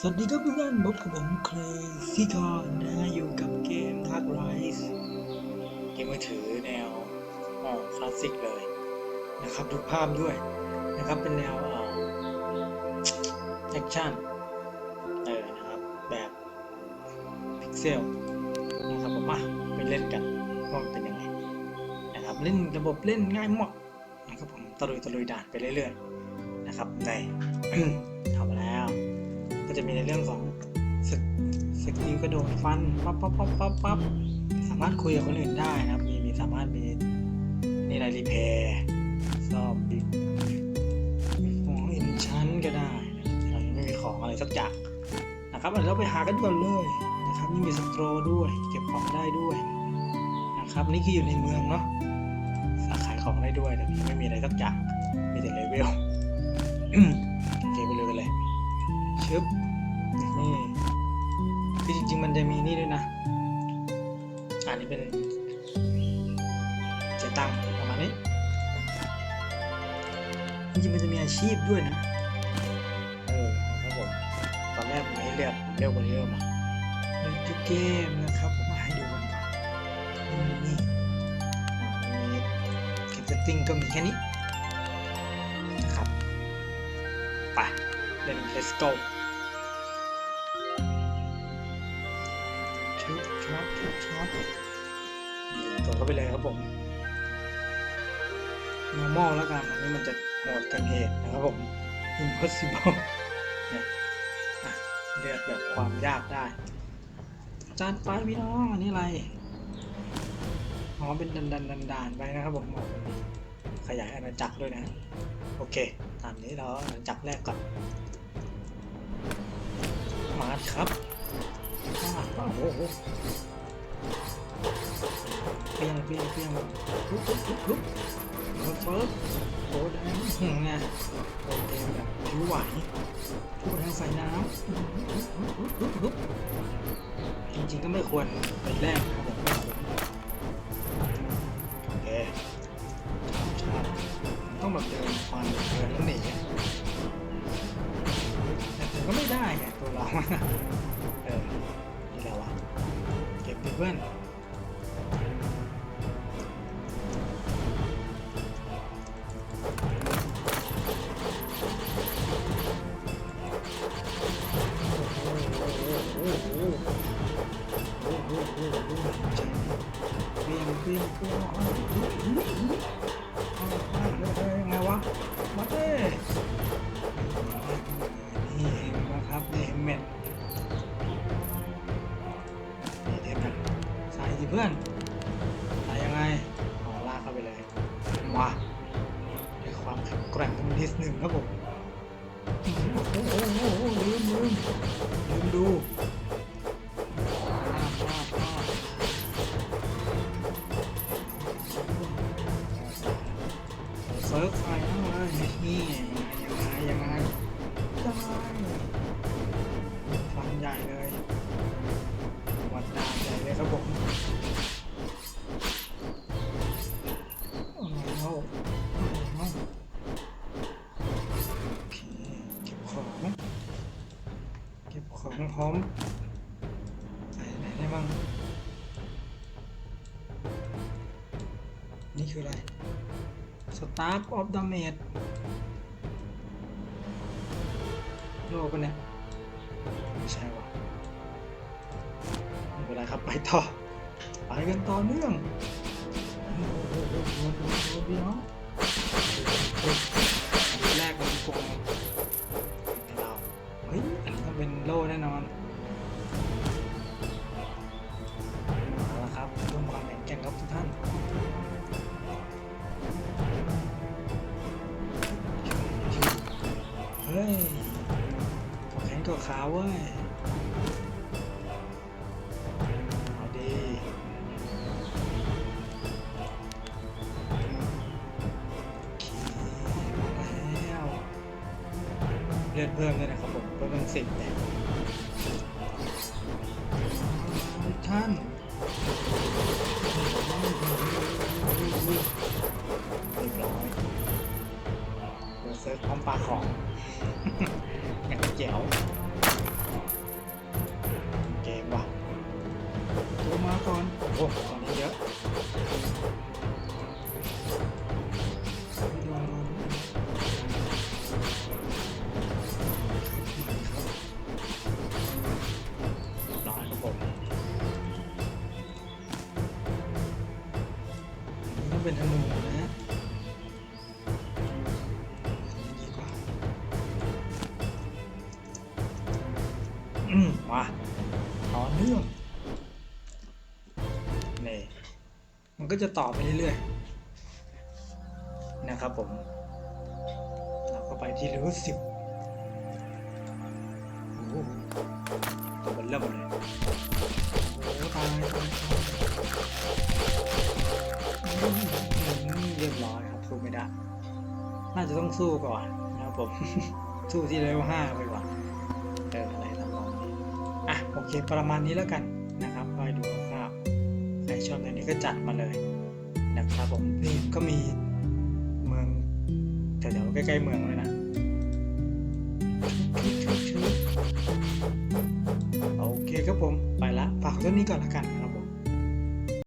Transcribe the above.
สวัสดีครับเพื่อนๆพบกับผมเคลซี่คอนนะฮะอยู่กับเกมทักไรส์เกมมือถือแนวอ๋อคลาสสิกเลยนะครับดูภาพด้วยนะครับเป็นแนวเอ่อแอคชั่นเออนะครับแบบพิกเซลนะครับผมมาไปเล่นกันว่ามันเป็นยังไงนะครับเล่นระบบเล่นง่ายมากนะครับผมตะลุยตะลุยด่านไปเรื่อยๆนะครับใน จะมีในเรื่องของสกสกิลกระโดดฟันปั๊บปั๊บปั๊บปั๊บปั๊บสามารถคุยกับคนอื่นได้นะครับ มีมีสามารถมีนี่อะไรรีเพย์ซ่อมบิดของอินชั้นก็ได้นะครับเรายังไม่มีของอะไรสักอย่างนะครับเดี๋ยวเราไปหากันก่อนเลยนะครับนี่มีสตรด้วย เก็บของได้ด้วยนะครับนี่คืออยู่ในเมืองเนาะสาขายของได้ด้วยแต่ไม่มีอะไรสักอย่างมีแต่เลเวลโอเคไปเลยกันเลยชึบ นี่คือจริงๆมันจะมีนี่ด้วยนะ อันนี้เป็นเจตังค์ประมาณนี้ จริงๆมันจะมีอาชีพด้วยนะ เออนะครับผม ตอนแรกผมให้เลือกผมเลือกวันนี้มาเล่นทุกเกมนะครับ ผมมาให้ดูกันก่อนนี่นี่อ่ามีเก็บเซตติ้งก็มีแค่นี้นะครับ ไป เล่น let's go ช็อปชุบช็อปกดเข้าไปเลยครับผม normal แล้วกันอันนี้มันจะโหดเกินเหตุนะครับผม impossible เนี่ยอะเลือกแบบความยากได้ จานไปพี่น้องอันนี้อะไรอ๋อเป็นดันดันดันดานไปนะครับผมอ๋อขยายอาณาจักรด้วยนะ โอเค ตามนี้เราจับแรกก่อนมาครับอ้าวโอ้โห เปียงเปียงเปียงลุกลุกลุกลุกลุกเฟิร์สโอ้แหึงไงโอเคแบบผิวไหวทุกแรงใส่น้ำจริงๆก็ไม่ควรเป็นแรกครับผมโอเคต้องแบบเดินฟันเดินหนีแต่ผมก็ไม่ได้ไงตัวเราเออนี่แหล้ววะเก็บดิเพื่อน เบี่ยงเบี่ยงเบี่ยงเอาไงวะ มาเต้นี่เห็นไหมครับนี่เม็ดนี่เทปนะใส่สิเพื่อนใส่ยังไงอ๋อลากเข้าไปเลยมาด้วยความแข็งแกร่งของดิสหนึ่งครับผมโอ้โหลืมลืมลืมดู ซิร์ฟไฟทั้งเลยนี่ยังไงยังไงยังไงฟันใหญ่เลยวัดดาใหญ่เลยครับผมโอ้โหโอเคเก็บของเก็บของพร้อมใส่ไหนได้บ้างนี่คืออะไร สตาร์ทออฟดาเมจโลกปะเนี่ย ไม่ใช่วะไม่เป็นไรครับไปต่อ ไปกันต่อเนื่องโอ้โหโอ้โห ตัวแข็งตัวขาวเว้ยเอาดีโอเคแล้วเลือดเพิ่มเลยนะครับผมเพิ่มเป็นสิบเนี่ยทุกท่านเรียบร้อย เซิร์ฟพร้อมปลาของ อย่างเจ๋วเกมว่ะตัวมาก่อน โอ้โหตอนนี้เยอะเป็นธนูนะ มันก็จะต่อไปเรื่อยๆ นะครับผม เราก็ไปที่เลเวลสิบโอ้โหตัวมันเริ่มเลยโอ้ตายตายเรียบร้อยครับสู้ไม่ได้ น่าจะต้องสู้ก่อนนะครับผม สู้ที่เลเวลห้าไปก่อนเอออะไรทำนองนี้อะโอเคประมาณนี้แล้วกันนะครับก็ให้ดู ใครชอบในนี้ก็จัดมาเลยนะครับผมนี่ก็มีเมืองแถวๆใกล้ๆเมืองเลยนะโอเคครับผมไปละฝากเท่านี้ก่อนละกัน